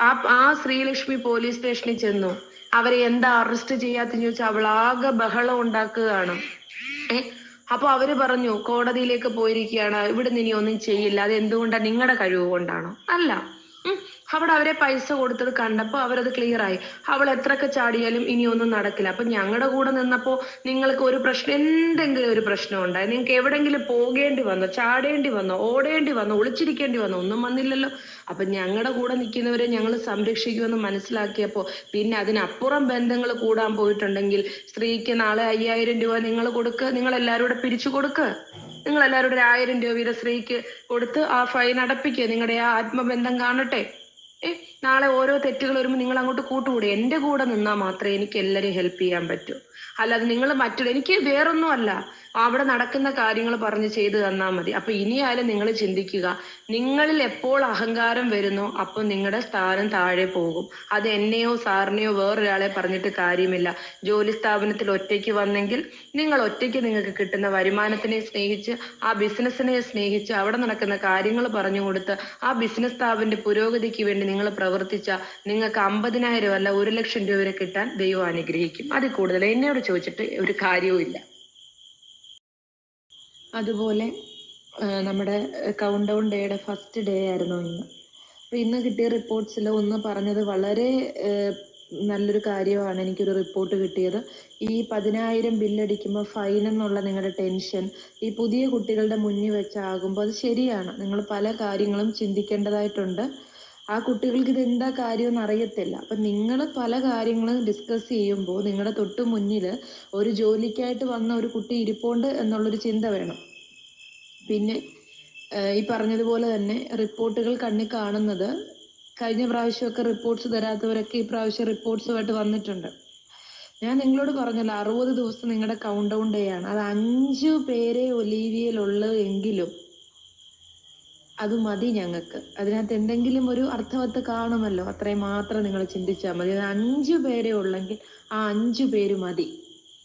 ആ ആ ശ്രീലക്ഷ്മി പോലീസ് സ്റ്റേഷനിൽ ചെന്നു. അവരെ എന്താ അറസ്റ്റ് ചെയ്യാത്തെന്ന് ചോദിച്ചാൽ അവൾ ആകെ ബഹളം ഉണ്ടാക്കുകയാണ്. ഏഹ് അപ്പൊ അവർ പറഞ്ഞു കോടതിയിലേക്ക് പോയിരിക്കുകയാണ്. ഇവിടുന്ന് ഇനി ഒന്നും ചെയ്യില്ല. അത് എന്തുകൊണ്ടാണ് നിങ്ങളുടെ കഴിവ് കൊണ്ടാണോ? അല്ല. അവിടെ അവരെ പൈസ കൊടുത്തത് കണ്ടപ്പോ അവരത് ക്ലിയർ ആയി. അവൾ എത്രയൊക്കെ ചാടിയാലും ഇനിയൊന്നും നടക്കില്ല. അപ്പൊ ഞങ്ങളുടെ കൂടെ നിന്നപ്പോ നിങ്ങൾക്ക് ഒരു പ്രശ്നം എന്തെങ്കിലും ഒരു പ്രശ്നം ഉണ്ടായി? നിങ്ങൾക്ക് എവിടെങ്കിലും പോകേണ്ടി വന്നോ? ചാടേണ്ടി വന്നോ? ഓടേണ്ടി വന്നോ? ഒളിച്ചിരിക്കേണ്ടി വന്നോ? ഒന്നും വന്നില്ലല്ലോ. അപ്പൊ ഞങ്ങളുടെ കൂടെ നിൽക്കുന്നവരെ ഞങ്ങൾ സംരക്ഷിക്കുമെന്ന് മനസ്സിലാക്കിയപ്പോ പിന്നെ അതിനപ്പുറം ബന്ധങ്ങൾ കൂടാൻ പോയിട്ടുണ്ടെങ്കിൽ സ്ത്രീക്ക് നാളെ അയ്യായിരം രൂപ നിങ്ങൾ കൊടുക്കുക നിങ്ങൾ എല്ലാവരും കൂടെ പിരിച്ചു കൊടുക്കുക നിങ്ങൾ എല്ലാവരും ഒരു ആയിരം രൂപ വീതം സ്ത്രീക്ക് കൊടുത്ത് ആ ഫൈൻ അടപ്പിക്കുക നിങ്ങളുടെ ആ ആത്മബന്ധം കാണട്ടെ. ഏ നാളെ ഓരോ തെറ്റുകൾ വരുമ്പോൾ നിങ്ങൾ അങ്ങോട്ട് കൂട്ടുകൂടെ? എന്റെ കൂടെ നിന്നാൽ മാത്രമേ എനിക്ക് എല്ലാവരെയും ഹെൽപ്പ് ചെയ്യാൻ പറ്റൂ. അല്ലാതെ നിങ്ങൾ മറ്റുള്ള എനിക്ക് വേറൊന്നും അല്ല അവിടെ നടക്കുന്ന കാര്യങ്ങൾ പറഞ്ഞ് ചെയ്തു തന്നാൽ മതി. അപ്പൊ ഇനിയായാലും നിങ്ങൾ ചിന്തിക്കുക. നിങ്ങളിൽ എപ്പോൾ അഹങ്കാരം വരുന്നോ അപ്പോൾ നിങ്ങളുടെ സ്ഥാനം താഴെ പോകും. അത് എന്നെയോ സാറിനെയോ വേറൊരാളെ പറഞ്ഞിട്ട് കാര്യമില്ല. ജോലി സ്ഥാപനത്തിൽ ഒറ്റയ്ക്ക് വന്നെങ്കിൽ നിങ്ങൾ ഒറ്റയ്ക്ക് നിങ്ങൾക്ക് കിട്ടുന്ന വരുമാനത്തിനെ സ്നേഹിച്ച് ആ ബിസിനസ്സിനെ സ്നേഹിച്ച് അവിടെ നടക്കുന്ന കാര്യങ്ങൾ പറഞ്ഞു കൊടുത്ത് ആ ബിസിനസ് സ്ഥാപനത്തിന്റെ പുരോഗതിക്ക് വേണ്ടി നിങ്ങൾ പ്രവർത്തിച്ച നിങ്ങൾക്ക് അമ്പതിനായിരം അല്ല ഒരു ലക്ഷം രൂപ വരെ കിട്ടാൻ ദൈവം അനുഗ്രഹിക്കും. അതിൽ കൂടുതൽ എന്നോട് ചോദിച്ചിട്ട് ഒരു കാര്യവും ഇല്ല. അതുപോലെ നമ്മുടെ കൗണ്ട് ഡൗൺ ഡേയുടെ ഫസ്റ്റ് ഡേ ആയിരുന്നു ഇന്ന്. അപ്പൊ ഇന്ന് കിട്ടിയ റിപ്പോർട്ട്സിൽ ഒന്ന് പറഞ്ഞത് വളരെ നല്ലൊരു കാര്യമാണ് എനിക്കൊരു റിപ്പോർട്ട് കിട്ടിയത്. ഈ പതിനായിരം ബില്ലടിക്കുമ്പോൾ ഫൈൻ എന്നുള്ള നിങ്ങളുടെ ടെൻഷൻ ഈ പുതിയ കുട്ടികളുടെ മുന്നിൽ വെച്ചാകുമ്പോൾ അത് ശരിയാണ്. നിങ്ങൾ പല കാര്യങ്ങളും ചിന്തിക്കേണ്ടതായിട്ടുണ്ട്. ആ കുട്ടികൾക്ക് ഇത് എന്താ കാര്യമെന്ന് അറിയത്തില്ല. അപ്പൊ നിങ്ങൾ പല കാര്യങ്ങളും ഡിസ്കസ് ചെയ്യുമ്പോൾ നിങ്ങളുടെ തൊട്ട് മുന്നിൽ ഒരു ജോലിക്കായിട്ട് വന്ന ഒരു കുട്ടി ഇരിപ്പുണ്ട് എന്നുള്ളൊരു ചിന്ത വേണം. പിന്നെ ഈ പറഞ്ഞതുപോലെ തന്നെ റിപ്പോർട്ടുകൾ കണ്ണി കാണുന്നത് കഴിഞ്ഞ പ്രാവശ്യമൊക്കെ റിപ്പോർട്ട്സ് തരാത്തവരൊക്കെ ഈ പ്രാവശ്യം റിപ്പോർട്ട്സുമായിട്ട് വന്നിട്ടുണ്ട്. ഞാൻ നിങ്ങളോട് പറഞ്ഞല്ലോ അറുപത് ദിവസം നിങ്ങളുടെ കൗണ്ട് ഡൗൺ ഡേ ആണ്. അത് അഞ്ചു പേരെ ഒലീവിയയിലുള്ളൂ എങ്കിലും അത് മതി ഞങ്ങൾക്ക്. അതിനകത്ത് എന്തെങ്കിലും ഒരു അർത്ഥവത്ത് കാണുമല്ലോ. അത്രയും മാത്രം നിങ്ങൾ ചിന്തിച്ചാൽ മതി. അഞ്ചു പേരെ ഉള്ളെങ്കിൽ ആ അഞ്ചു പേര് മതി.